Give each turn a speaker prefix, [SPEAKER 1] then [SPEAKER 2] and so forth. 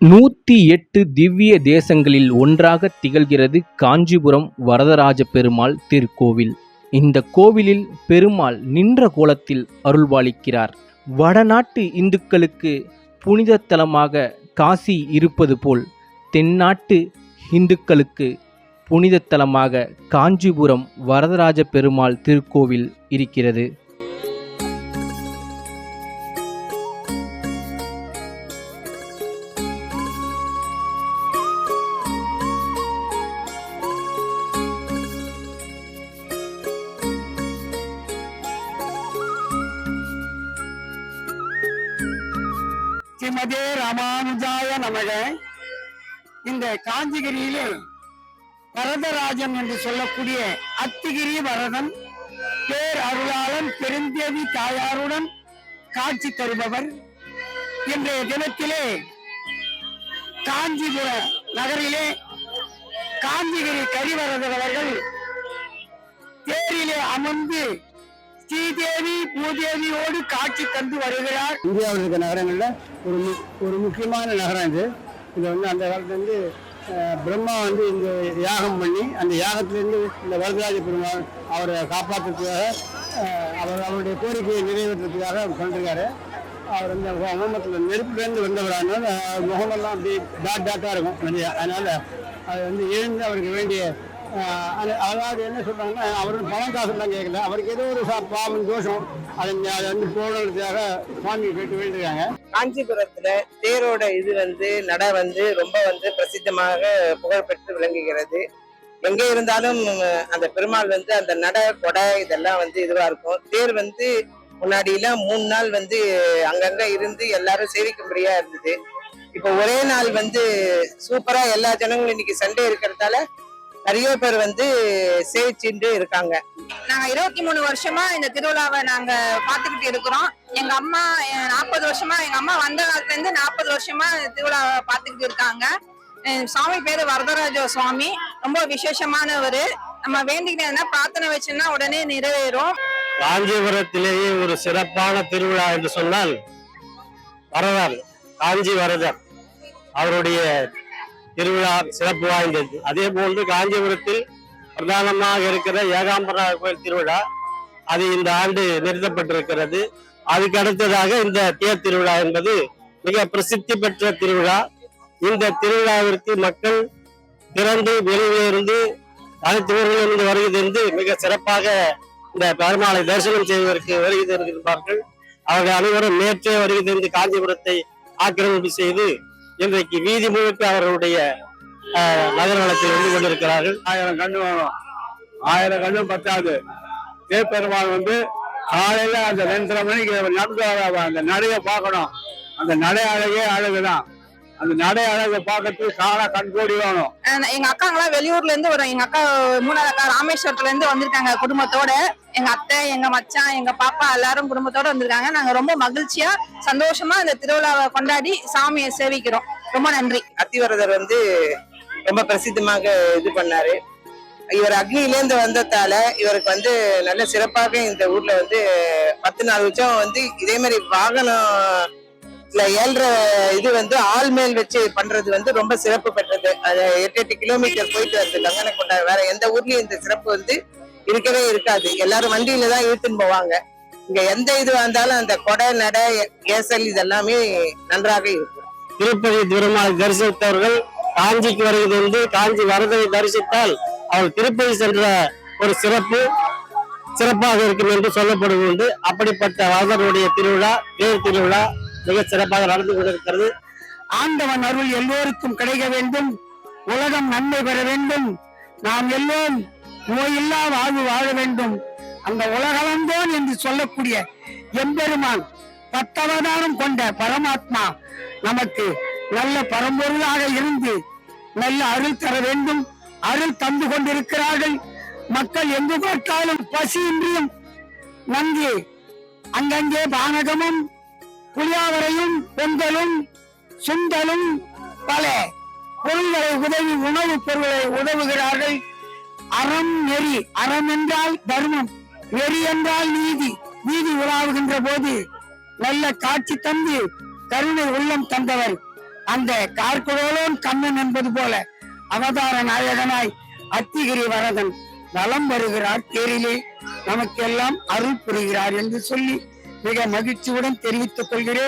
[SPEAKER 1] நூற்றி எட்டு திவ்ய தேசங்களில் ஒன்றாக திகழ்கிறது காஞ்சிபுரம் வரதராஜ பெருமாள் திருக்கோவில். இந்த கோவிலில் பெருமாள் நின்ற கோலத்தில் அருள்வாளிக்கிறார். வடநாட்டு இந்துக்களுக்கு புனித தலமாக காசி இருப்பது போல் தென்னாட்டு இந்துக்களுக்கு புனித தலமாக காஞ்சிபுரம் வரதராஜ பெருமாள் திருக்கோவில் இருக்கிறது.
[SPEAKER 2] ஸ்ரீமதே ராமானுஜாய நமக. இந்த காஞ்சிகிரியிலே வரதராஜன் என்று சொல்லக்கூடிய அத்திகிரி வரதன் பேர் அருளாளன் பெருந்தேவி தாயாருடன் காட்சி தருபவர். இன்றைய தினத்திலே காஞ்சிபுர நகரிலே காஞ்சிகிரி கரிவரதர் அவர்கள் தேரிலே அமர்ந்து ஸ்ரீதேவி பூதேவியோடு காட்சி தந்து வருகிறார். இந்தியாவில் இருக்க நகரங்களில் ஒரு மு- ஒரு முக்கியமான நகரம் இது. இது வந்து அந்த காலத்துலேருந்து பிரம்மா வந்து இந்த யாகம் பண்ணி அந்த யாகத்திலேருந்து இந்த வரதராஜ பெருமாள் அவரை காப்பாற்றுறதுக்காக அவர் அவருடைய கோரிக்கையை நிறைவேற்றுறதுக்காக அவர் பண்ணிருக்காரு அவர் இந்த முகமத்தில் நெருப்புலேருந்து வந்தவரானால் முகமெல்லாம் அப்படி டாட் டாட்டாக இருக்கும். நிறையா அதனால் அது வந்து எழுந்து அவருக்கு வேண்டிய அதாவது என்ன சொல்றாங்கன்னா அவர் பணம் காசுலாம் கேட்கல. அவருக்கு ஏதோ ஒரு பாவம் தோஷம். அதை அதை வந்து போடுறதுக்காக சுவாமி கேட்டு வேண்டியிருக்காங்க.
[SPEAKER 3] காஞ்சிபுரத்துல தேரோட இது வந்து நட வந்து ரொம்ப வந்து பிரசித்தமாக புகழ்பெற்று விளங்குகிறது. எங்க இருந்தாலும் அந்த பெருமாள் வந்து அந்த நட கொடை இதெல்லாம் வந்து இதுவா இருக்கும். தேர் வந்து முன்னாடி எல்லாம் மூணு நாள் வந்து அங்கங்க இருந்து எல்லாரும் சேவிக்கும்படியா இருந்தது. இப்போ ஒரே நாள் வந்து சூப்பரா எல்லா ஜனங்களும் இன்னைக்கு சண்டே இருக்கிறதால நிறைய பேர் வந்து சேவிச்சுட்டு இருக்காங்க.
[SPEAKER 4] நாங்க இருபத்தி மூணு வருஷமா இந்த திருவிழாவை நாங்க பாத்துக்கிட்டு இருக்கிறோம். எங்க அம்மா நாற்பது வருஷமா எங்க அம்மா வந்த காலத்துல இருந்து நாற்பது வருஷமா திருவிழாவை பாத்துக்கிட்டு இருக்காங்க. சாமி பேரு வரதராஜ சுவாமி. ரொம்ப விசேஷமானவர். நம்ம வேண்டிக்கிட்டா பிரார்த்தனை வச்சோம்னா உடனே நிறைவேறும்.
[SPEAKER 5] காஞ்சிபுரத்திலேயே ஒரு சிறப்பான திருவிழா என்று சொன்னால் வரதர் காஞ்சி வரதர் அவருடைய திருவிழா சிறப்பு வாய்ந்தது. அதே போன்று காஞ்சிபுரத்தில் பிரதானமாக இருக்கிற ஏகாம்பர கோயில் திருவிழா அது இந்த ஆண்டு நிறுத்தப்பட்டிருக்கிறது. அதுக்கு அடுத்ததாக இந்த தேர் திருவிழா என்பது மிக பிரசித்தி பெற்ற திருவிழா. இந்த திருவிழாவிற்கு மக்கள் திறந்து வெளியிலிருந்து அனைத்து ஊர்களிலிருந்து வருகை தந்து மிக சிறப்பாக இந்த பெருமாளை தரிசனம் செய்வதற்கு வருகை தருகிறார்கள் அவர்கள் அனைவரும் நேற்றே வருகை தந்து காஞ்சிபுரத்தை ஆக்கிரமிப்பு செய்து இன்றைக்கு வீதி முழுக்க அவர்களுடைய அஹ், நகர்வலத்தில் வந்து கொண்டிருக்கிறார்கள்.
[SPEAKER 2] ஆயிரம் கண்ணு வேணும். ஆயிரம் கண்ணு பத்தாது. தேப்பெருமாள் வந்து காலையில அந்த ரெண்டரை மணிக்கு நடந்து அந்த நடைய பார்க்கணும். அந்த நடை அழகே அழகுதான். அந்த நடை அழகை பார்க்கறதுக்கு காண கண்கோடி வேணும்.
[SPEAKER 4] எங்க அக்காங்கெல்லாம் வெளியூர்ல இருந்து வரும். எங்க அக்கா மூணாவது அக்கா ராமேஸ்வரத்துல இருந்து வந்திருக்காங்க குடும்பத்தோட. எங்க அத்தை எங்க மச்சான் எங்க பாப்பா எல்லாரும் குடும்பத்தோட வந்திருக்காங்க. நாங்க ரொம்ப மகிழ்ச்சியா சந்தோஷமா இந்த திருவிழாவை கொண்டாடி சாமியை சேவிக்கிறோம். ரொம்ப நன்றி.
[SPEAKER 3] அத்திவரதர் வந்து ரொம்ப பிரசித்தமாக இது பண்ணாரு. இவர் அக்னியிலேருந்து வந்ததால இவருக்கு வந்து நல்ல சிறப்பாக இந்த ஊர்ல வந்து பத்து நாள் உற்சவம் வந்து இதே மாதிரி வாகனம் ஏழ்ற இது வந்து ஆள் மேல் வச்சு பண்றது வந்து ரொம்ப சிறப்பு பெற்றது. அது எட்டு எட்டு கிலோமீட்டர் போயிட்டு வருது கங்கனை கொண்டாடு வேற எந்த ஊர்லயும் இந்த சிறப்பு வந்து இருக்கவே இருக்காது. எல்லாரும் வண்டியில தான் இழுத்துன்னு போவாங்க. இங்க எந்த இது வந்தாலும் அந்த கொடை நடை ஏசல் இதெல்லாமே நன்றாக இருக்கும்.
[SPEAKER 5] திருப்பதி திருமாலை தரிசித்தவர்கள் காஞ்சிக்கு வருகை தந்து காஞ்சி வரதரை தரிசித்தால் அவர் திருப்பதி சென்ற ஒரு சிறப்பு சிறப்பாக இருக்கும் என்று சொல்லப்படுவது அப்படிப்பட்ட வரதருடைய திருவிழா தேர் திருவிழா மிக சிறப்பாக நடந்து கொண்டிருக்கிறது.
[SPEAKER 2] ஆண்டவன் அருள் எல்லோருக்கும் கிடைக்க வேண்டும். உலகம் நன்மை பெற வேண்டும். நாம் எல்லோரும் நோயில்லா வாழ்வு வாழ வேண்டும். அந்த உலகளந்தோன் என்று சொல்லக்கூடிய எம்பெருமான் பத்தவதாரம் கொண்ட பரமாத்மா நமக்கு நல்ல பரம்பொருளாக இருந்து நல்ல அருள் தர வேண்டும். அருள் தந்து கொண்டிருக்கிறார்கள். மக்கள் எங்கு பார்த்தாலும் பசியின்றியும் நன்கு அங்கங்கே பானகமும் புளியாவரையும் பொங்கலும் சுண்டலும் பல பொருள்களை உதவி உணவுப் பொருள்களை உதவுகிறார்கள். அறம் நெறி. அறம் என்றால் தர்மம். நெறி என்றால் நீதி. நீதி உலாவுகின்ற போது நல்ல காட்சி தந்து கருணை உள்ளம் தந்தவர். அந்த கார்குழலோன் கண்ணன் என்பது போல அவதார நாயகனாய் அத்திகிரி வரதன் நலம் வருகிறார் தேரிலே. நமக்கெல்லாம் அருள் புரிகிறார் என்று சொல்லி மிக மகிழ்ச்சியுடன் தெரிவித்துக் கொள்கிறேன்.